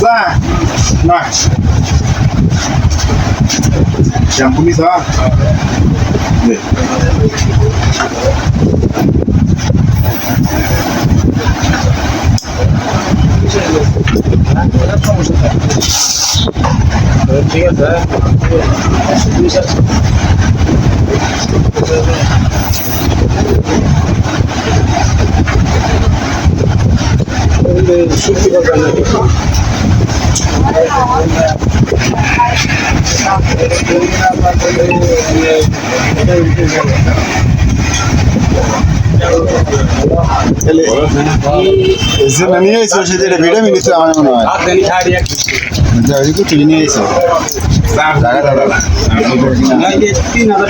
আছে না শ্যাম্পু নিছ দে। ঠিক আছে তাহলে নিয়ে এসো সেটা ভিটামিন দিতে আমার মনে হয়। যাই তো তুই নিয়ে এসো জায়গা দাদা না যে তিন হাজার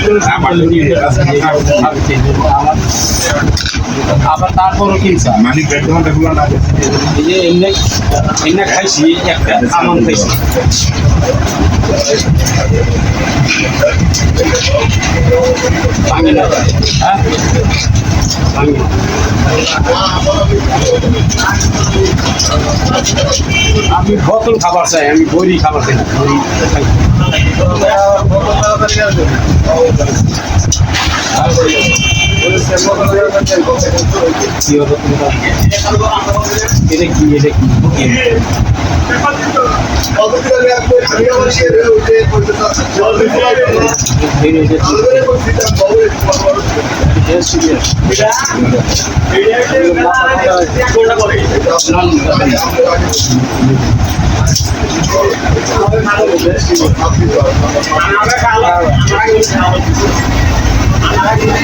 আবার তারপরও কিনছে। ব্যাগ দোকানটা খোলা না এই যে এমনি এমনি খাইছি একটা আমন খাইছি। ভাঙে না। হ্যাঁ? ভাঙে আমি বোতল খাবার চাই আমি বড়ি খাবার চাই না। বড়ি খাই। তোমার? এটা কি এটা কি এই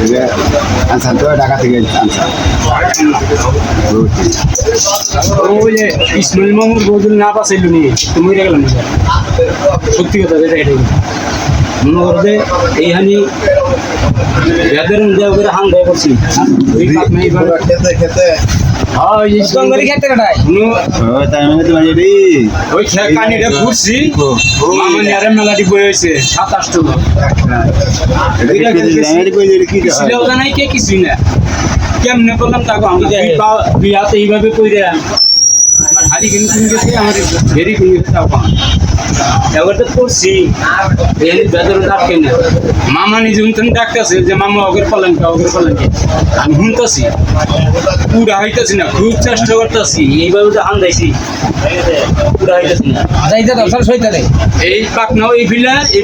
কে আনসার তো ঢাকা থেকে আনসার ওই যে ইসমাইল মামুর বদল না পাচাইল নি তুমি মরে গেলাম সত্যি কথা এটা এটাই মনে করবে এইখানি খেতে খেতে মেলাটি হয়েছে সাতাশ টাকা কিছুই না কেমনে করলাম তাকে আমি বিয়াতে এইভাবে কইরে এবার করছি। বেদর ডাকে না মামা নিজে ডাকতেছে যে মামা অগের পালেন কে পালেন আমি শুনতেছি পুরা হইতেছি না খুব চেষ্টা করতেছি। এইভাবে তো হান্দাইছি। পুরা হইতেছি না। যাইতে তো সব সইতে রে এই পাকনাও এই বিলে এই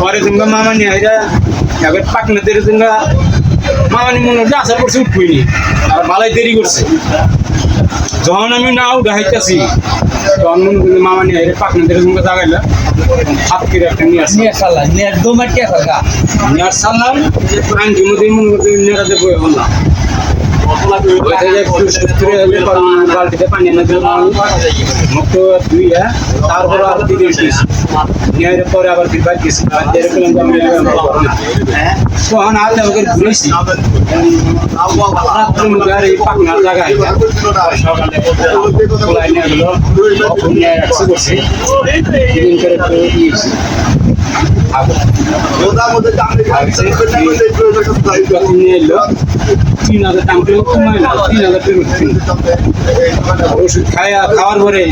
পরে তোমরা মামা নিয়ে আইরা এবার পাকনা দেরে তোমরা মামা নি মনে হচ্ছে আসার করছে উঠবইনি আর ভালোই দেরি করছে। যখন আমি না গাহাইতেছি হাইতাছি তখন মনে করি মামানি আইরে আইরা পাকনা দেরে তোমরা জাগাইলা হাত করে একটা নিয়ে আসি নিয়ে সাল্লা নিয়ে দু মধ্যে মনে করতে নেড়াতে বয়ে বললাম ওইটা যে একটু সুস্থ হলে বালতিতে পানি মুখ ধুইয়া তারপর আর দিকে উঠিস নিয়ে পরে আবার ফির বাদ গেছি। দিয়ে তখন আলে ওকে ঘুরেছি। রাত্রের এই পাকনার জায়গায় সকালে খোলায় নিয়ে গেলো। করছি তিন হাজার টাকা কমায় না তিন হাজার টাকা ওষুধ খায়া খাওয়ার পরে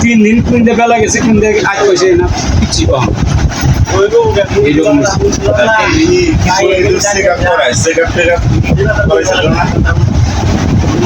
তিন দিন কুন্দে বেলা গেছে কুন্দে আজ পয়সা না কিচ্ছু কম এইরকম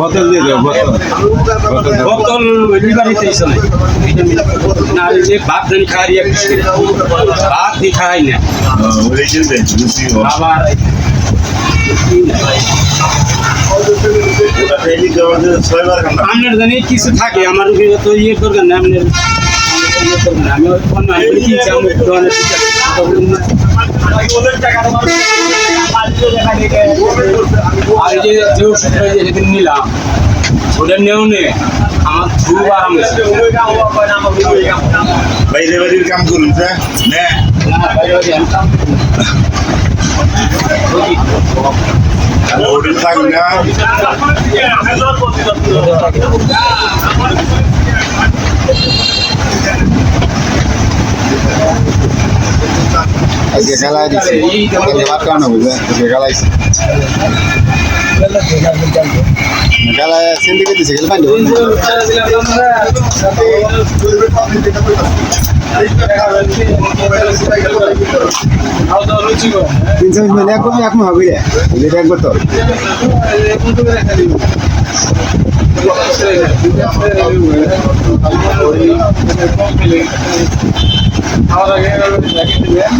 বোতল দিয়ে দেবো বোতল দাও। বোতল না যে ভাত জানি খাই ভাত দি খাই না দেন। আবার কিছু থাকে, আমার ইয়ে না। আমি আর এই যে ওষুধটা যে সেদিন নিলাম ওটা নেও নে। আমার খুব আরাম বাইরে বাড়ির কাম করুন হোটেল থাকুন না আজকে খেলায় দিচ্ছি আজকে ভাত খাওয়ানো বুঝলে আজকে খেলাইছি খেলায় সিন্ডিকে দিচ্ছে খেলে তিনশো মিনিট এক কপি এক মা হবে এটা এক বোতল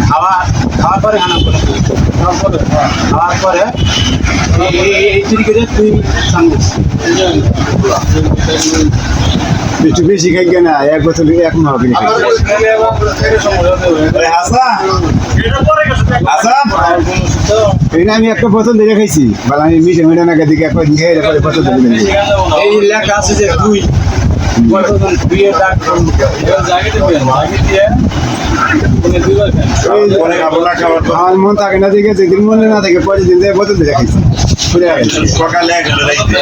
খাওয়া খাওয়ার পরে করে। খাওয়ার পরে এই- তুই চামচ একটু বেশি খাই না এক বোতল এক মা হবে ওই হাসান। হাসান। এই না আমি একটা বোতল দিয়ে খাইছি। বলে আমি মিঠে মিঠে না দিকে একবার দিয়ে পরে বোতল দিয়ে দিই এই লেখা আছে যে দুই। পরে আমার মন থাকে না দেখে যেদিন মনে না থাকে পরের দিন দিয়ে বোতল দিয়ে খাইছি সকালে এক রাইতে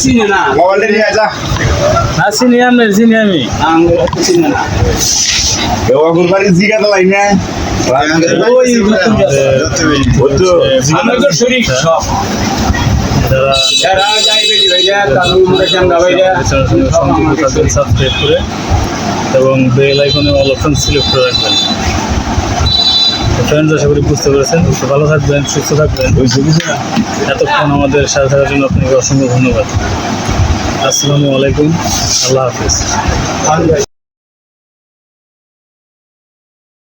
চিনে চিনি আমি চিনি আমি আঙুল না এ জিগাতে লাই না শরীর সব। যারা ডায়াবেটি ভাইরা তালু চাঙ্গা কাছে। সাবস্ক্রাইব করে এবং বেল আইকনে অল অপশন সিলেক্ট করে রাখবেন। ফ্রেন্ডস আশা করি বুঝতে পেরেছেন। ভালো থাকবেন, সুস্থ থাকবেন। এতক্ষণ আমাদের সাথে থাকার জন্য আপনাকে অসংখ্য ধন্যবাদ। আসসালামু আলাইকুম। আল্লাহ হাফিজ।